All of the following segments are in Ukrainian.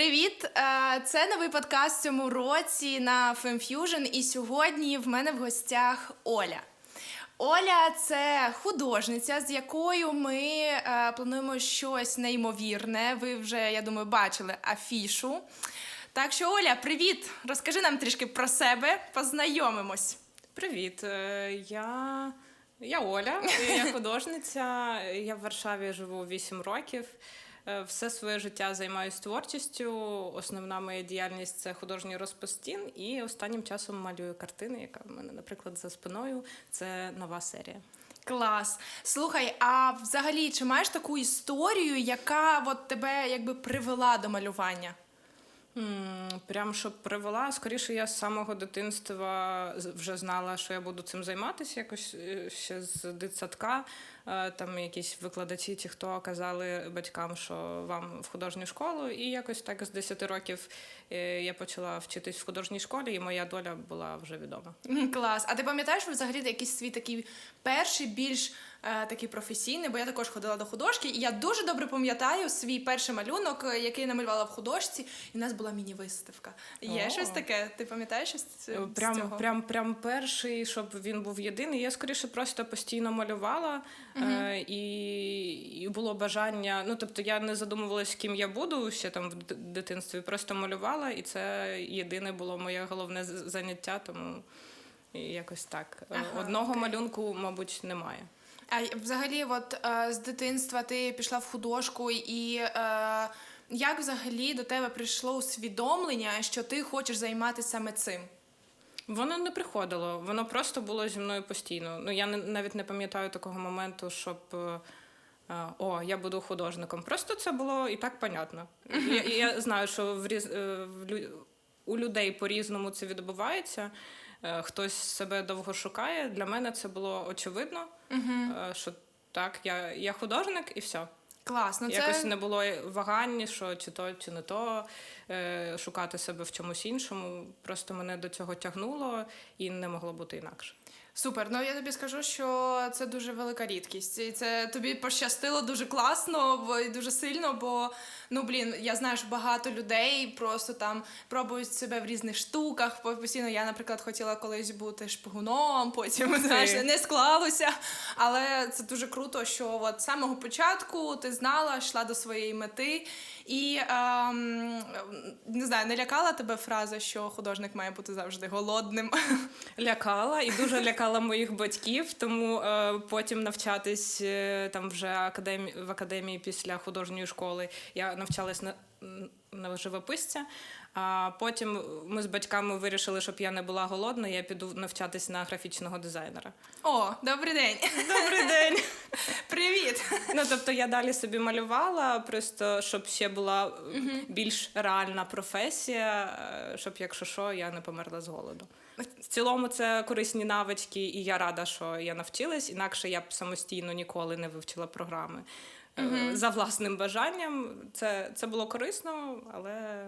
Привіт! Е, Це новий подкаст в цьому році на FemFusion, і сьогодні в мене в гостях Оля. Оля це художниця, з якою ми е, плануємо щось неймовірне. Ви вже, я думаю, бачили афішу. Так що, Оля, привіт! Розкажи нам трішки про себе, познайомимось. Привіт, е, я, я Оля, я художниця. Я в Варшаві живу 8 років. Е, Все своє життя займаюся творчістю. Основна моя діяльність це художній розпис стін, і останнім часом малюю картини, яка в мене, наприклад, за спиною. Це нова серія. Клас. Слухай, а взагалі, чи маєш таку історію, яка от тебе якби привела до малювання? Прям щоб привела. Скоріше, я з самого дитинства вже знала, що я буду цим займатися. Якось е, ще з дитсадка. Е, Там якісь викладачі, чи хто казали батькам, що вам в художню школу. І якось так з 10 років е, я почала вчитись в художній школі, і моя доля була вже відома. Клас. А ти пам'ятаєш взагалі якийсь свій такий перший, більш такий професійний, бо я також ходила до художки, і я дуже добре пам'ятаю свій перший малюнок, е, який намалювала в художці, і в нас була міні-виставка. Є О. щось таке? Ти пам'ятаєш щось з, з Прям, цього? прям, прям перший, щоб він був єдиний. Я скоріше просто постійно малювала, е, і, і було бажання. Ну, тобто, я не задумувалась, ким я буду ще там в дитинстві, просто малювала, і це єдине було моє головне заняття, тому якось так. Е, Ага, Одного окей. малюнку, мабуть, немає. А взагалі, от е, з дитинства ти пішла в художку, і е, як взагалі до тебе прийшло усвідомлення, що ти хочеш займатися саме цим? Воно не приходило, воно просто було зі мною постійно. Ну я не, навіть не пам'ятаю такого моменту, щоб е, о, я буду художником. Просто це було і так понятно. Я, я знаю, що в в у людей по-різному це відбувається. Е, Хтось себе довго шукає. Для мене це було очевидно, угу. що так, я, я художник і все. Класно, це Якось не було вагань, що чи то, чи не то, е, шукати себе в чомусь іншому. Просто мене до цього тягнуло і не могло бути інакше. Супер. Ну я тобі скажу, що це дуже велика рідкість. І це тобі пощастило дуже класно і дуже сильно, бо ну блін, я знаю, що багато людей просто там пробують себе в різних штуках. Постійно я, наприклад, хотіла колись бути шпигуном, потім знаєш, не склалося. Але це дуже круто, що от з самого початку ти знала, йшла до своєї мети. І ем, не знаю, не лякала тебе фраза, що художник має бути завжди голодним. Лякала і дуже лякала моїх батьків, тому е, потім навчатись е, там вже академі... в академії після художньої школи я навчалась на, на живописця. А потім ми з батьками вирішили, щоб я не була голодна, я піду навчатись на графічного дизайнера. О, добрий день! Добрий день! Привіт! Ну, тобто я далі собі малювала, просто щоб ще була е, більш реальна професія, е, щоб, якщо що, я не померла з голоду. В цілому це корисні навички, і я рада, що я навчилась, інакше я б самостійно ніколи не вивчила програми. Е, За власним бажанням це, це було корисно, але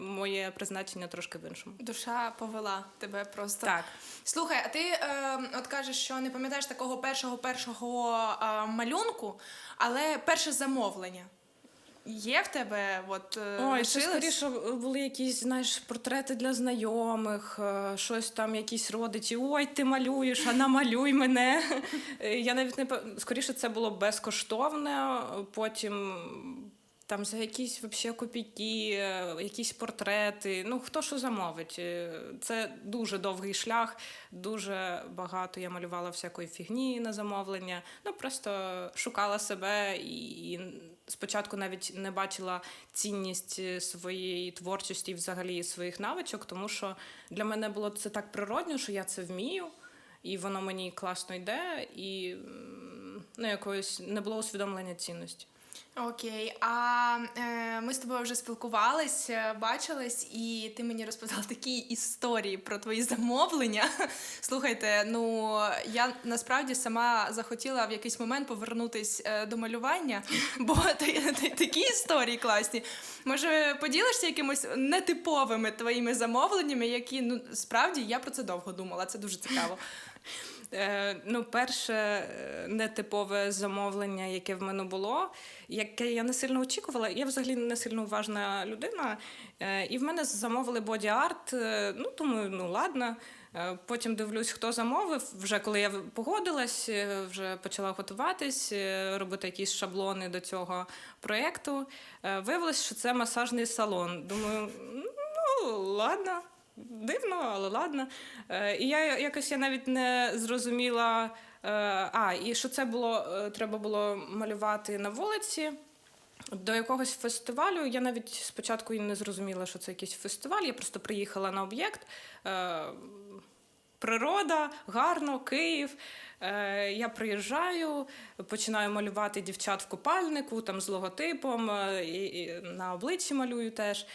моє призначення трошки в іншому. Душа повела тебе просто. Так. Слухай, а ти е, от кажеш, що не пам'ятаєш такого першого першого е, малюнку, але перше замовлення. Є в тебе от е, Ой, це скоріше були якісь, знаєш, портрети для знайомих, е, щось там, якісь родичі. Ой, ти малюєш, а намалюй мене. Е, Я навіть не скоріше це було безкоштовне. Потім там за якісь вообще копійки, якісь портрети. Ну хто що замовить? Це дуже довгий шлях, дуже багато я малювала всякої фігні на замовлення. Ну просто шукала себе і спочатку навіть не бачила цінність е, своєї творчості взагалі своїх навичок, тому що для мене було це так природньо, що я це вмію, і воно мені класно йде, і ну, якоїсь не було усвідомлення цінності. Окей, а е, ми з тобою вже спілкувались, е, бачились, і ти мені розповідала такі історії про твої замовлення. Слухайте, ну я насправді сама захотіла в якийсь момент повернутись е, до малювання, бо та- та- такі історії класні. Може, поділишся якимось нетиповими твоїми замовленнями, які ну справді я про це довго думала. Це дуже цікаво. Е, ну, перше е, нетипове замовлення, яке в мене було, яке я не сильно очікувала. Я взагалі не сильно уважна людина. Е, і в мене замовили боді-арт. Ну, думаю, ну ладно. Потім дивлюсь, хто замовив. Вже коли я погодилась, вже почала готуватись, робити якісь шаблони до цього проєкту. Виявилось, що це масажний салон. Думаю, ну ладно. Дивно, але ладно. Е, і я якось я навіть не зрозуміла. е, а, і що це було, е, треба було малювати на вулиці. До якогось фестивалю я навіть спочатку і не зрозуміла, що це якийсь фестиваль. Я просто приїхала на об'єкт. Природа, гарно, Київ. Я приїжджаю, починаю малювати дівчат в купальнику, там з логотипом, і, і на обличчі малюю теж.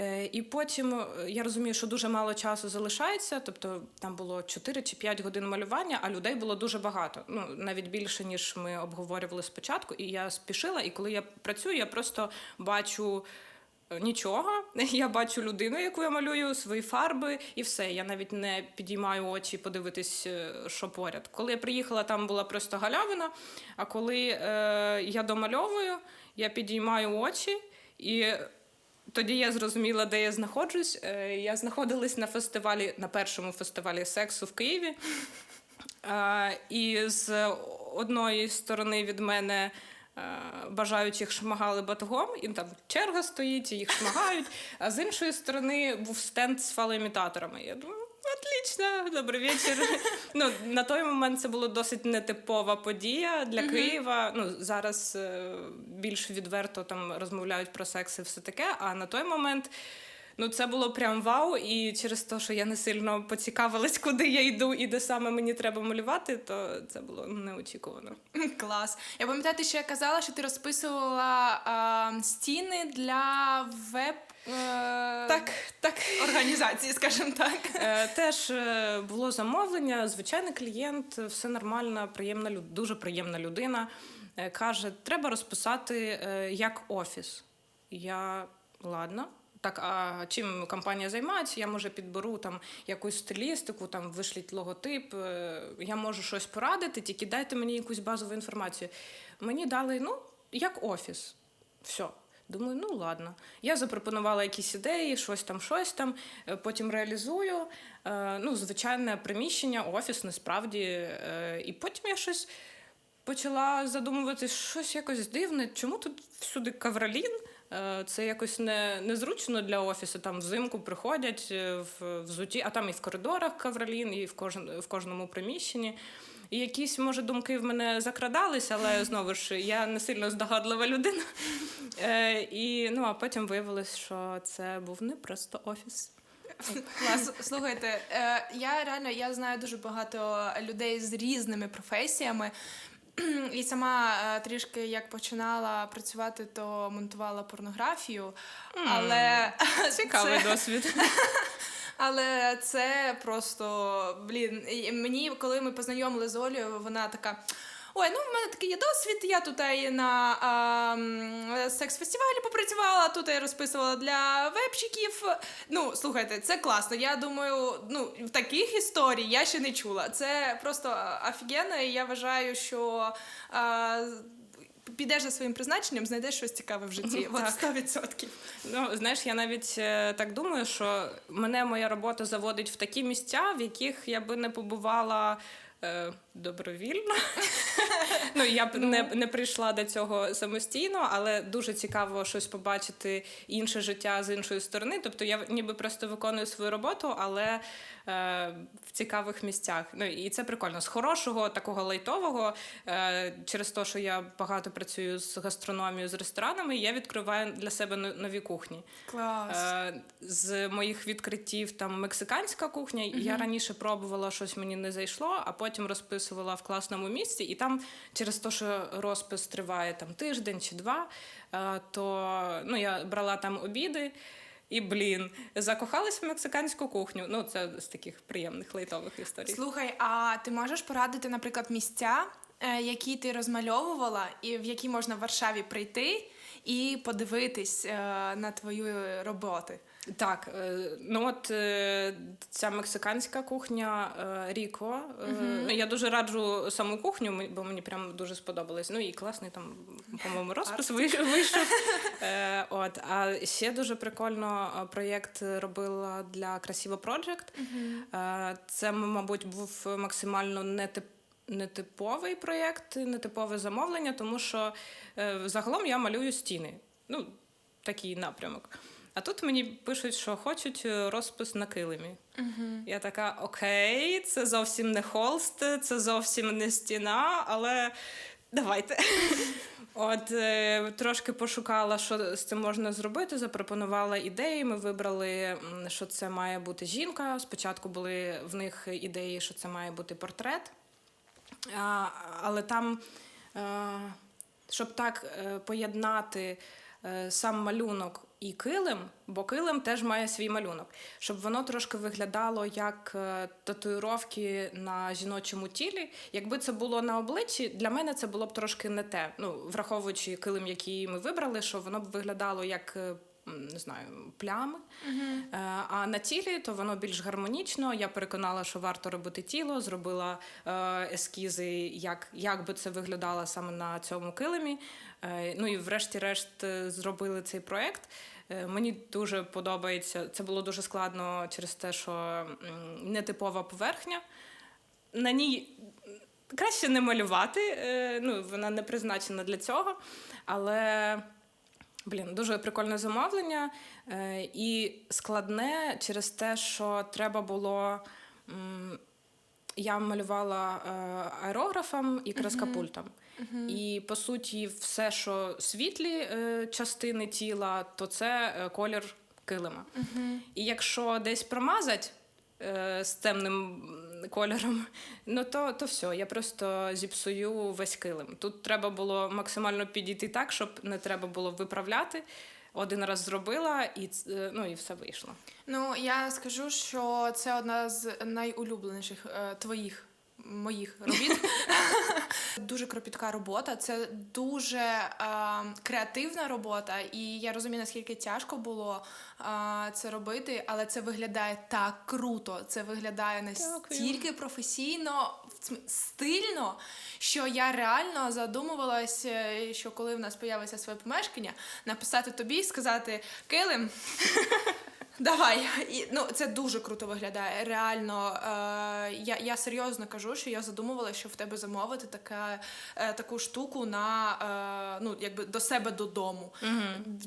Е, І потім е, я розумію, що дуже мало часу залишається, тобто там було 4 чи 5 годин малювання, а людей було дуже багато. Ну навіть більше ніж ми обговорювали спочатку. І я спішила. І коли я працюю, я просто бачу. е, Нічого, я бачу людину, яку я малюю, свої фарби, і все. Я навіть не підіймаю очі подивитись, що поряд. Коли я приїхала, там була просто галявина. А коли е, я домальовую, я підіймаю очі і тоді я зрозуміла, де я знаходжусь. Е, Я знаходилась на фестивалі, на першому фестивалі сексу в Києві. Е, І з одної сторони від мене е, бажаючих шмагали батогом, і там черга стоїть, і їх шмагають. А з іншої сторони був стенд з фалоімітаторами. Я думаю, отлично, добрий вечір. Ну, на той момент це була досить нетипова подія для Києва. Ну, зараз е, більш відверто там розмовляють про секс і все таке, а на той момент. Ну, це було прям вау, і через те, що я не сильно поцікавилась, куди я йду і де саме мені треба малювати, то це було неочікувано. Клас. Я пам'ятаю, ти ще казала, що ти розписувала а, стіни для веб е, Так, так. організації, скажімо так. Е, Теж е, було замовлення, звичайний клієнт, все нормально, приємна дуже приємна людина. Каже, треба розписати як офіс. Я ладно. Так, а чим компанія займається? Я може підберу там якусь стилістику, там вишліть логотип. е, Я можу щось порадити, тільки дайте мені якусь базову інформацію. Мені дали, ну, як офіс. Все. Думаю, ну ладно. Я запропонувала якісь ідеї, щось там, щось там, е, потім реалізую. Е, Ну, звичайне приміщення, офіс, насправді. І потім я щось почала задумуватись, щось якось дивне. Чому тут всюди кавралін? Е, Це якось не, незручно для офісу. Там взимку приходять е, в взуті, а там і в коридорах кавралін, і в, кожн, в кожному приміщенні. І якісь, може, думки в мене закрадались, але знову ж я не сильно здогадлива людина. Е, і, ну, а потім виявилось, що це був не просто офіс. Клас. Слухайте, е, я реально я знаю дуже багато людей з різними професіями. І сама е, трішки як починала працювати, то монтувала порнографію. Але Цікавий це- досвід. Але це просто блін. Мені, коли ми познайомили з Олею, вона така. Ой, ну в мене такий є досвід. Я тут і на а, секс-фестивалі попрацювала, тут я розписувала для вебчиків. Ну, слухайте, це класно. Я думаю, ну таких історій я ще не чула. Це просто офігенно, і я вважаю, що. А, Підеш за своїм призначенням, знайдеш щось цікаве в житті. От 100%. Ну, знаєш, я навіть е, так думаю, що мене моя робота заводить в такі місця, в яких я би не побувала. Е, Добровільно. ну, я б не, не прийшла до цього самостійно, але дуже цікаво щось побачити інше життя з іншої сторони. Тобто я ніби просто виконую свою роботу, але е, в цікавих місцях. Ну і це прикольно. З хорошого, такого лайтового, е, через те, що я багато працюю з гастрономією, з ресторанами, я відкриваю для себе нові кухні. Клас. Е, З моїх відкриттів там мексиканська кухня. Я раніше пробувала щось мені не зайшло, а потім розписувала в класному місці, і там через те, що розпис триває там тиждень чи два, е, то ну, я брала там обіди. І блін, закохалась в мексиканську кухню. Ну, це з таких приємних лейтових історій. Слухай, а ти можеш порадити, наприклад, місця, е, які ти розмальовувала, і в які можна в Варшаві прийти і подивитись е, на твої роботи. Так, е, ну от е, ця мексиканська кухня е, Ріко. е, Я дуже раджу саму кухню, бо мені прям дуже сподобалось. Ну і класний там, по-моєму, розпис вийш- вийшов. От, а ще дуже прикольно проєкт робила для Красиво Project. Е, Це, мабуть, був максимально нетип. Нетиповий проєкт, нетипове замовлення, тому що е, загалом я малюю стіни. Ну, такий напрямок. А тут мені пишуть, що хочуть е, розпис на килимі. Я така: окей, це зовсім не холст, це зовсім не стіна, але давайте. От е, трошки пошукала, що з цим можна зробити, запропонувала ідеї. Ми вибрали, що це має бути жінка. Спочатку були в них ідеї, що це має бути портрет. А, але там, е, щоб так поєднати сам малюнок і килим, бо килим теж має свій малюнок, щоб воно трошки виглядало як е, татуїровки на жіночому тілі. Якби це було на обличчі, для мене це було б трошки не те. Ну, враховуючи килим, який ми вибрали, що воно б виглядало як. Не знаю, плями. Е, А на тілі то воно більш гармонічно. Я переконала, що варто робити тіло, зробила е, ескізи, як, як би це виглядало саме на цьому килимі. Е, Ну і врешті-решт зробили цей проект. Е, Мені дуже подобається. Це було дуже складно через те, що нетипова поверхня. На ній краще не малювати, ну, вона не призначена для цього. Але блін, дуже прикольне замовлення е, і складне через те, що треба було. м, Я малювала е, аерографом і краскопультом. І по суті, все, що світлі е, частини тіла, то це е, колір килима. І якщо десь промазать е, з темним кольором, ну то, то все, я просто зіпсую весь килим. Тут треба було максимально підійти так, щоб не треба було виправляти. Один раз зробила, і, е, ну, і все вийшло. Ну, я скажу, що це одна з найулюбленіших е, твоїх. Моїх робіт дуже кропітка робота. Це дуже е, креативна робота, і я розумію, наскільки тяжко було е, це робити, але це виглядає так круто. Це виглядає настільки професійно, в стильно, що я реально задумувалась, е, що коли в нас появиться своє помешкання, написати тобі і сказати Килим. Давай, і ну це дуже круто виглядає. Реально, е, я, я серйозно кажу, що я задумувала, що в тебе замовити таке, е, таку штуку на е, ну якби до себе додому.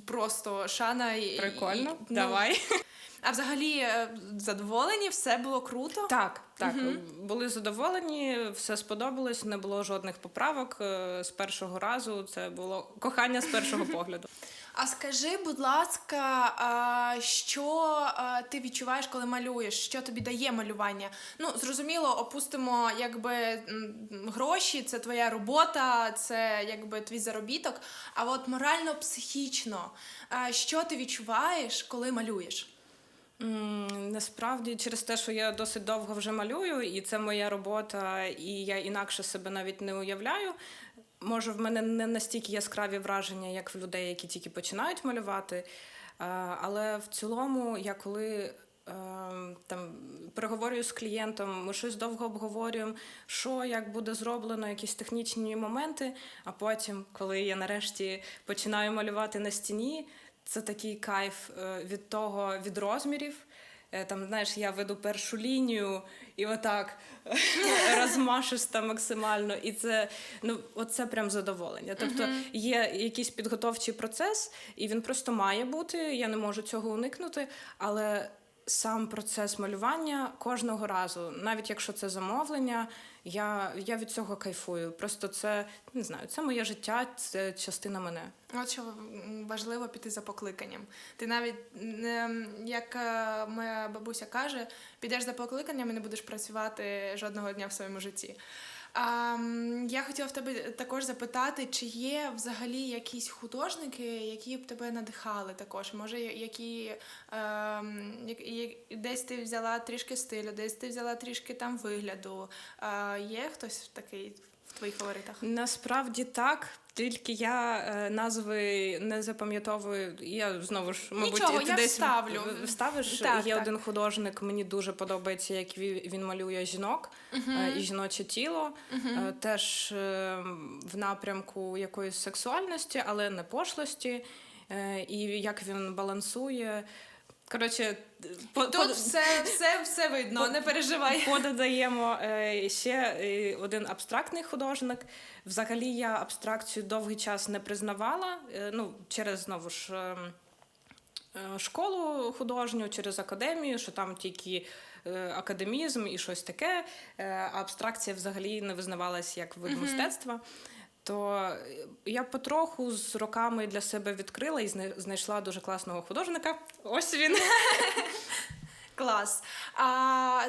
Просто шана і Прикольно, і, ну, давай. А взагалі е, задоволені, все було круто. Так, так, були задоволені, все сподобалось, не було жодних поправок е, з першого разу. Це було кохання з першого погляду. А скажи, будь ласка, що ти відчуваєш, коли малюєш? Що тобі дає малювання? Ну, зрозуміло, опустимо якби гроші, це твоя робота, це якби твій заробіток. А от морально-психічно, що ти відчуваєш, коли малюєш? Насправді, через те, що я досить довго вже малюю, і це моя робота, і я інакше себе навіть не уявляю. Може, в мене не настільки яскраві враження, як в людей, які тільки починають малювати. Е, Але в цілому, я коли е, там переговорюю з клієнтом, ми щось довго обговорюємо, що як буде зроблено, якісь технічні моменти. А потім, коли я нарешті починаю малювати на стіні, це такий кайф е, від того, від розмірів. Е, Там, знаєш, я веду першу лінію і отак розмашиста максимально. І це ну, оце прям задоволення. Тобто є якийсь підготовчий процес, і він просто має бути. Я не можу цього уникнути, але. Сам процес малювання кожного разу, навіть якщо це замовлення, я, я від цього кайфую. Просто це не знаю, це моє життя, це частина мене. От що важливо піти за покликанням. Ти навіть як е, моя бабуся каже, підеш за покликанням і не будеш працювати жодного дня в своєму житті. А, я хотіла в тебе також запитати, чи є взагалі якісь художники, які б тебе надихали також? Може, які е, десь ти взяла трішки стилю, десь ти взяла трішки там вигляду. Е, є хтось такий в твоїх фаворитах? Насправді так. Тільки я е, назви не запам'ятовую. Я знову ж, мабуть, Нічого, ти я десь вставлю. вставиш. Так, Є так. один художник, мені дуже подобається, як він, він малює жінок е, і жіноче тіло. Е, Теж е, в напрямку якоїсь сексуальності, але не пошлості. Е, І як він балансує. Коротше, по, Тут по- все, все, все видно, не переживай. Подаємо е, ще е, один абстрактний художник. Взагалі я абстракцію довгий час не признавала. е, Ну, через знову ж е, е, школу художню, через академію, що там тільки е, академізм і щось таке. е, А абстракція взагалі не визнавалась як вид мистецтва. То е, я потроху з роками для себе відкрила і знайшла дуже класного художника. Ось він. Клас. А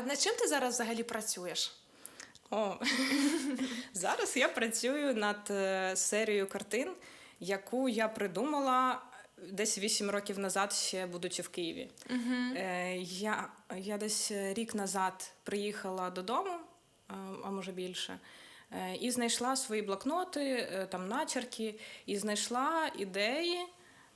над чим ти зараз взагалі працюєш? О, зараз я працюю над е, серією картин, яку я придумала десь 8 років назад, ще будучи в Києві. Е, я, я десь рік назад приїхала додому, е, а може більше. Е, І знайшла свої блокноти, е, там начерки, і знайшла ідеї.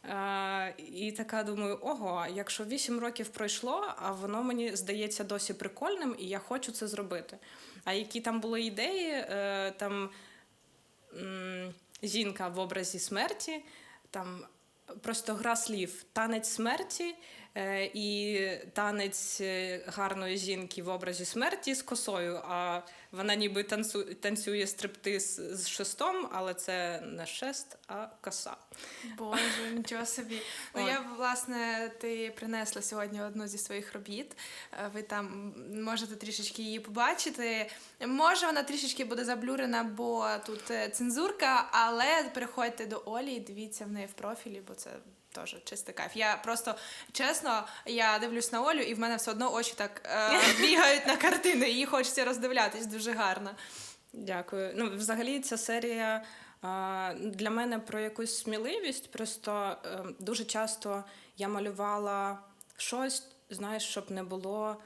Е, І така думаю: ого, якщо 8 років пройшло, а воно мені здається досі прикольним, і я хочу це зробити. А які там були ідеї, там жінка в образі смерті, там просто гра слів, танець смерті і танець е, гарної жінки в образі смерті з косою. А вона ніби танцю, танцює стриптиз з шестом, але це не шест, а коса. Боже, нічого собі. Ну Ой. я власне ти принесла сьогодні одну зі своїх робіт. Е, Ви там можете трішечки її побачити. Може, вона трішечки буде заблюрена, бо тут е, цензурка, але переходьте до Олі і дивіться в неї в профілі, бо це. Теж чистий кайф. Я просто чесно, я дивлюсь на Олю, і в мене все одно очі так е, бігають на картини, її хочеться роздивлятись дуже гарно. Дякую. Ну, взагалі, ця серія а, для мене про якусь сміливість. Просто е, дуже часто я малювала щось, знаєш, щоб не було.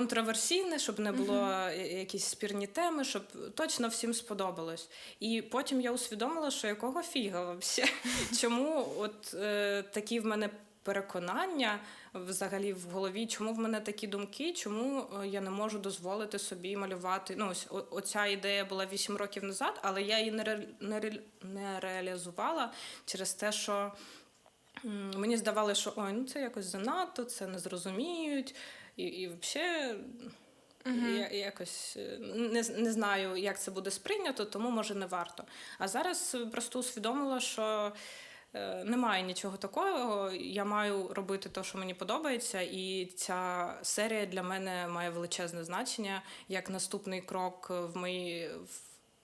Контроверсійне, щоб не було я- якісь спірні теми, щоб точно всім сподобалось. І потім я усвідомила, що якого фіга взагалі? Чому от е, такі в мене переконання взагалі в голові, чому в мене такі думки, чому е, я не можу дозволити собі малювати. Ну, ось о- оця ідея була 8 років назад, але я її не, ре, не, ре, не реалізувала через те, що мені здавалося, що ой, ну це якось занадто, це не зрозуміють. І, і взагалі. Я якось е, не, не знаю, як це буде сприйнято, тому може не варто. А зараз просто усвідомила, що е, немає нічого такого. Я маю робити те, що мені подобається, і ця серія для мене має величезне значення як наступний крок в моїй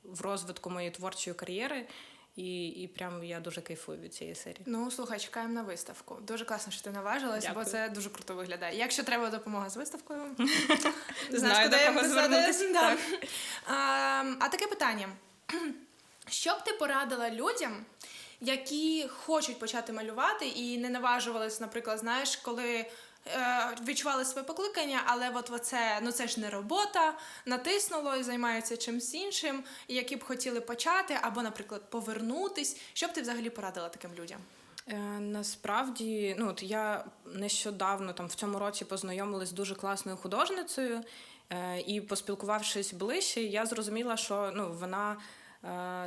в розвитку моєї творчої кар'єри. І, і прям я дуже кайфую від цієї серії. Ну, слухай, чекаємо на виставку. Дуже класно, що ти наважилась, бо це дуже круто виглядає. Якщо треба допомога з виставкою, Знаю, до куди писати. звернутися. А таке питання: що б ти порадила людям, які хочуть почати малювати і не наважувались, наприклад, знаєш, коли. Е, Відчували своє покликання, але от оце, ну це ж не робота, натиснуло і займаються чимось іншим, і які б хотіли почати, або, наприклад, повернутись. Що б ти взагалі порадила таким людям? Е, Насправді, ну от я нещодавно там в цьому році познайомилась з дуже класною художницею, е, і поспілкувавшись ближче, я зрозуміла, що ну вона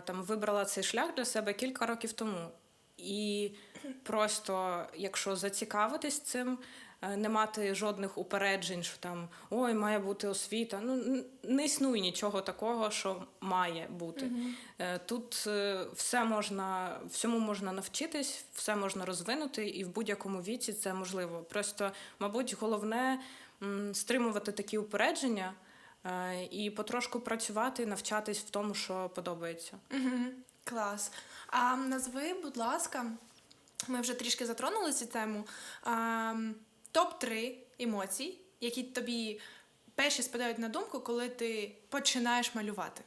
там вибрала цей шлях для себе кілька років тому. І просто, якщо зацікавитись цим, не мати жодних упереджень, що там ой, має бути освіта. Ну не існує нічого такого, що має бути. Е, Тут е, все можна, всьому можна навчитись, все можна розвинути, і в будь-якому віці це можливо. Просто, мабуть, головне стримувати такі упередження е, і потрошку працювати, навчатись в тому, що подобається. Угу. Клас. А назви, будь ласка, ми вже трішки затронули цю тему. А, топ-3 емоцій, які тобі перші спадають на думку, коли ти починаєш малювати.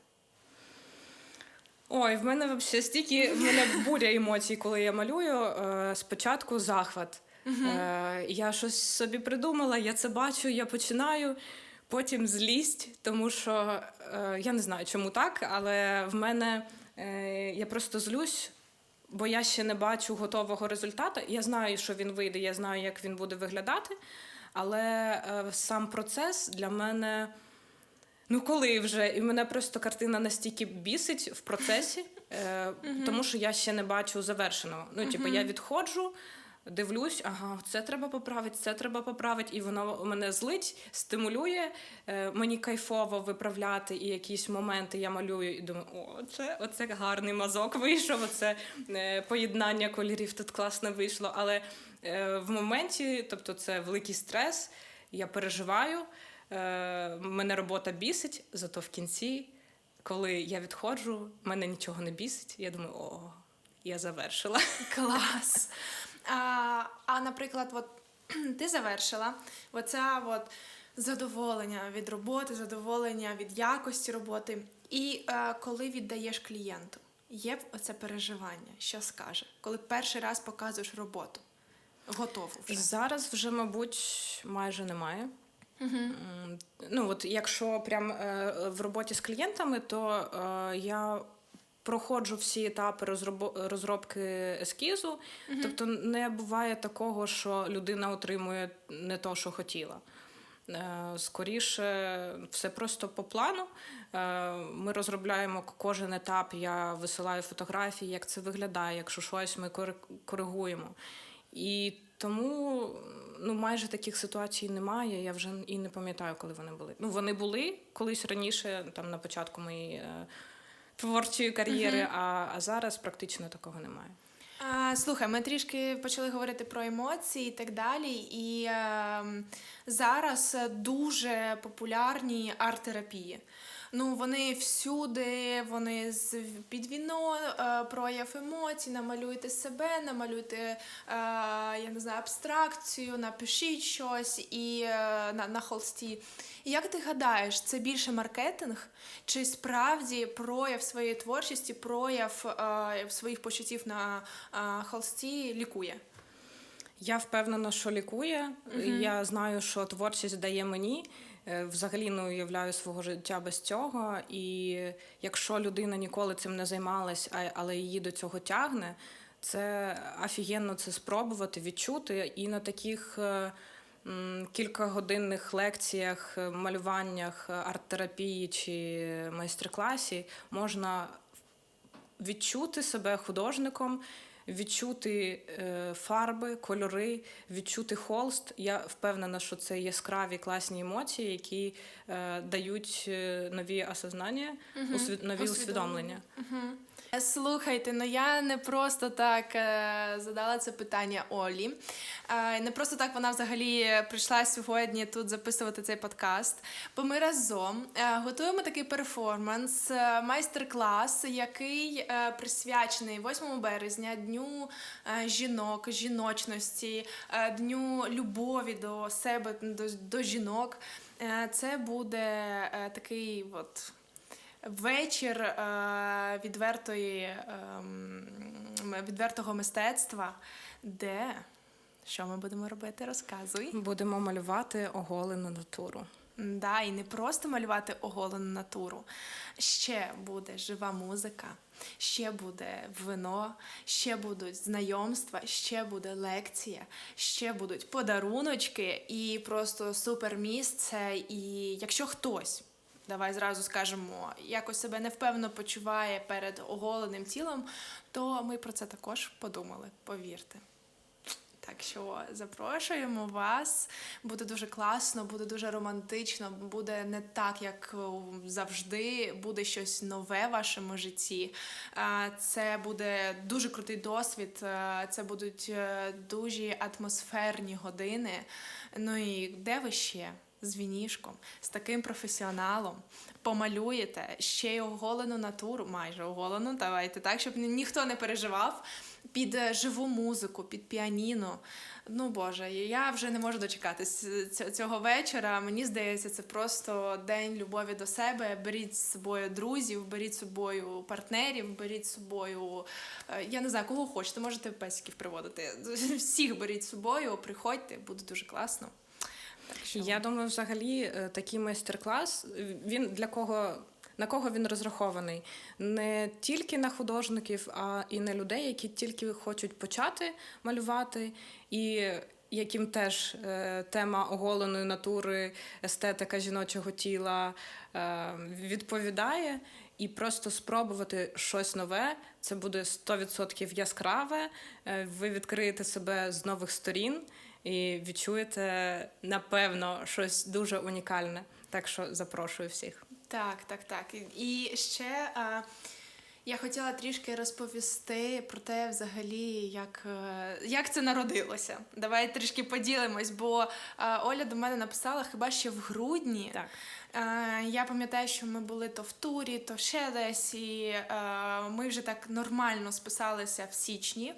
Ой, в мене взагалі стільки в мене буря емоцій, коли я малюю. Е, спочатку захват. Е, я щось собі придумала, я це бачу, я починаю. Потім злість, тому що е, я не знаю, чому так, але в мене я просто злюсь, бо я ще не бачу готового результату. Я знаю, що він вийде, я знаю, як він буде виглядати. Але е, сам процес для мене. Ну, коли вже, і мене просто картина настільки бісить в процесі, е, тому що я ще не бачу завершеного. Ну, типу, я відходжу, дивлюсь, ага, це треба поправити, це треба поправити, і воно мене злить, стимулює. Е, мені кайфово виправляти, і якісь моменти я малюю, і думаю, о, це оце гарний мазок вийшов, оце е, поєднання кольорів тут класно вийшло. Але е, в моменті, тобто це великий стрес, я переживаю. Мене робота бісить, зато в кінці, коли я відходжу, мене нічого не бісить. Я думаю, о, я завершила. Клас. А, а наприклад, от ти завершила оце от задоволення від роботи, задоволення від якості роботи. І е, коли віддаєш клієнту, є оце переживання, що скаже, коли перший раз показуєш роботу. Готову вже. Зараз вже, мабуть, майже немає. М, Ну, от якщо прям е, в роботі з клієнтами, то е, я проходжу всі етапи розробки ескізу. Тобто не буває такого, що людина отримує не то, що хотіла. Е, Скоріше, все просто по плану. Е, Ми розробляємо кожен етап. Я висилаю фотографії, як це виглядає. Якщо щось ми коригуємо. І тому ну, майже таких ситуацій немає. Я вже і не пам'ятаю, коли вони були. Ну, вони були колись раніше, там на початку моєї е, творчої кар'єри, а, а зараз практично такого немає. А, слухай, ми трішки почали говорити про емоції і так далі. І е, зараз дуже популярні арт-терапії. Ну, вони всюди, вони з під віно, е, прояв емоцій, намалюйте себе, намалюйте, е, я не знаю, абстракцію, напишіть щось і е, на, на холсті. І як ти гадаєш, це більше маркетинг, чи справді прояв своєї творчості, прояв е, своїх почуттів на е, холсті лікує? Я впевнена, що лікує. Я знаю, що творчість дає мені. Е, Взагалі не уявляю свого життя без цього. І якщо людина ніколи цим не займалась, але її до цього тягне, це офігенно це спробувати, відчути. І на таких е, кількагодинних лекціях, е, малюваннях, арт-терапії чи майстер-класі можна відчути себе художником, відчути е, фарби, кольори, відчути холст. Я впевнена, що це яскраві класні емоції, які е, дають е, нові осознання, усвід- нові усвідомлення. Слухайте, ну я не просто так е, задала це питання Олі. Е, не просто так вона взагалі прийшла сьогодні тут записувати цей подкаст. Бо ми разом е, готуємо такий перформанс, е, майстер-клас, який е, присвячений 8 березня, дню е, жінок, жіночності, е, дню любові до себе, до, до жінок. Е, це буде е, такий от вечір е, відвертої, ем, відвертого мистецтва, де що ми будемо робити? Розказуй. Будемо малювати оголену натуру. Да, і не просто малювати оголену натуру. Ще буде жива музика, ще буде вино, ще будуть знайомства, ще буде лекція, ще будуть подаруночки і просто супер місце. І якщо хтось. Давай зразу скажемо, якось себе невпевно почуває перед оголеним тілом, то ми про це також подумали, повірте. Так що запрошуємо вас. Буде дуже класно, буде дуже романтично, буде не так, як завжди, буде щось нове в вашому житті. Це буде дуже крутий досвід, це будуть е, дуже атмосферні години. Ну і де ви ще? З вінішком, з таким професіоналом помалюєте ще й оголену натуру, майже оголену, давайте так, щоб ніхто не переживав під е, живу музику, під піаніно. Ну Боже, я вже не можу дочекатись цього вечора. Мені здається, це просто день любові до себе. Беріть з собою друзів, беріть з собою партнерів, беріть з собою. е, Я не знаю, кого хочете, можете песиків приводити. Всіх беріть з собою, приходьте, буде дуже класно. Що Я думаю, взагалі е, такий майстер-клас він для кого. На кого він розрахований? Не тільки на художників, а і на людей, які тільки хочуть почати малювати, і яким теж е, тема оголеної натури, естетика жіночого тіла е, відповідає. І просто спробувати щось нове, це буде 100% яскраве. е, Ви відкриєте себе з нових сторін і відчуєте, напевно, щось дуже унікальне. Так що запрошую всіх. Так, так, так. І- ще а, я хотіла трішки розповісти про те, взагалі, як, е, як це народилося. Давай трішки поділимось, бо а, Оля до мене написала хіба ще в грудні. Так. Е, Я пам'ятаю, що ми були то в турі, то ще десь, і е, ми вже так нормально списалися в січні,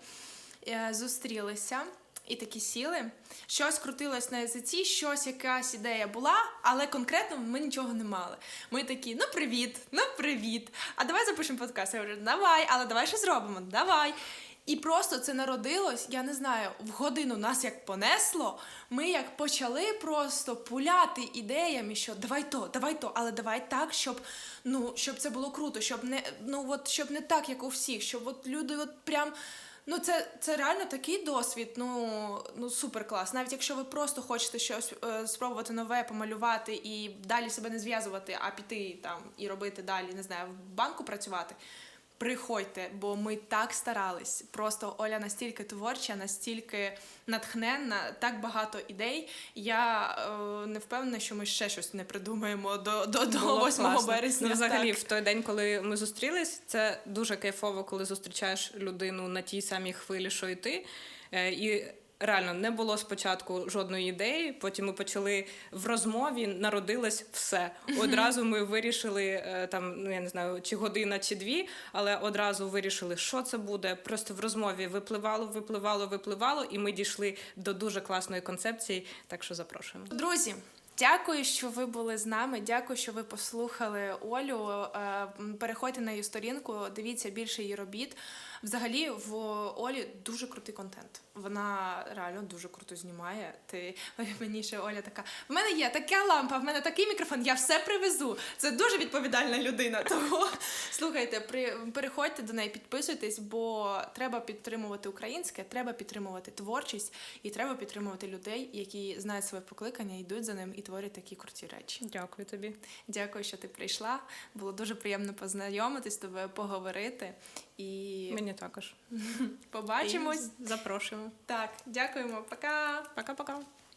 е, зустрілися. І такі сіли. Щось крутилось на язиці, щось, якась ідея була, але конкретно ми нічого не мали. Ми такі, ну привіт, ну привіт. А давай запишемо подкаст. Я говорю, давай, але давай що зробимо, давай. І просто це народилось, я не знаю, в годину нас як понесло. Ми як почали просто пуляти ідеями, що давай то, давай то, але давай так, щоб ну щоб це було круто, щоб не ну от щоб не так, як у всіх, щоб от люди от прям. Ну, це, це реально такий досвід, ну, ну супер клас. Навіть якщо ви просто хочете щось е, спробувати нове, помалювати і далі себе не зв'язувати, а піти там і робити далі, не знаю, в банку працювати. Приходьте, бо ми так старались. Просто Оля настільки творча, настільки натхненна, так багато ідей. Я е, не впевнена, що ми ще щось не придумаємо до, до, до Було 8 класно. березня. Ну, взагалі, Так. в той день, коли ми зустрілись, це дуже кайфово, коли зустрічаєш людину на тій самій хвилі, що і ти. Е, І реально не було спочатку жодної ідеї. Потім ми почали в розмові, народилось все. Одразу ми вирішили е, там, ну я не знаю, чи година, чи дві, але одразу вирішили, що це буде. Просто в розмові випливало, випливало, випливало, і ми дійшли до дуже класної концепції. Так що запрошуємо. Друзі, дякую, що ви були з нами. Дякую, що ви послухали Олю. Е, Переходьте на її сторінку, дивіться більше її робіт. Взагалі, в Олі дуже крутий контент. Вона реально дуже круто знімає. Ти мені ще Оля така. В мене є така лампа, в мене такий мікрофон, я все привезу. Це дуже відповідальна людина. Тому слухайте, при, переходьте до неї, підписуйтесь, бо треба підтримувати українське, треба підтримувати творчість і треба підтримувати людей, які знають своє покликання, йдуть за ним і творять такі круті речі. Дякую тобі. Дякую, що ти прийшла. Було дуже приємно познайомитись з тобою, поговорити. І Мені також. побачимось. І запрошуємо. Так, дякуємо, пока. Пока-пока.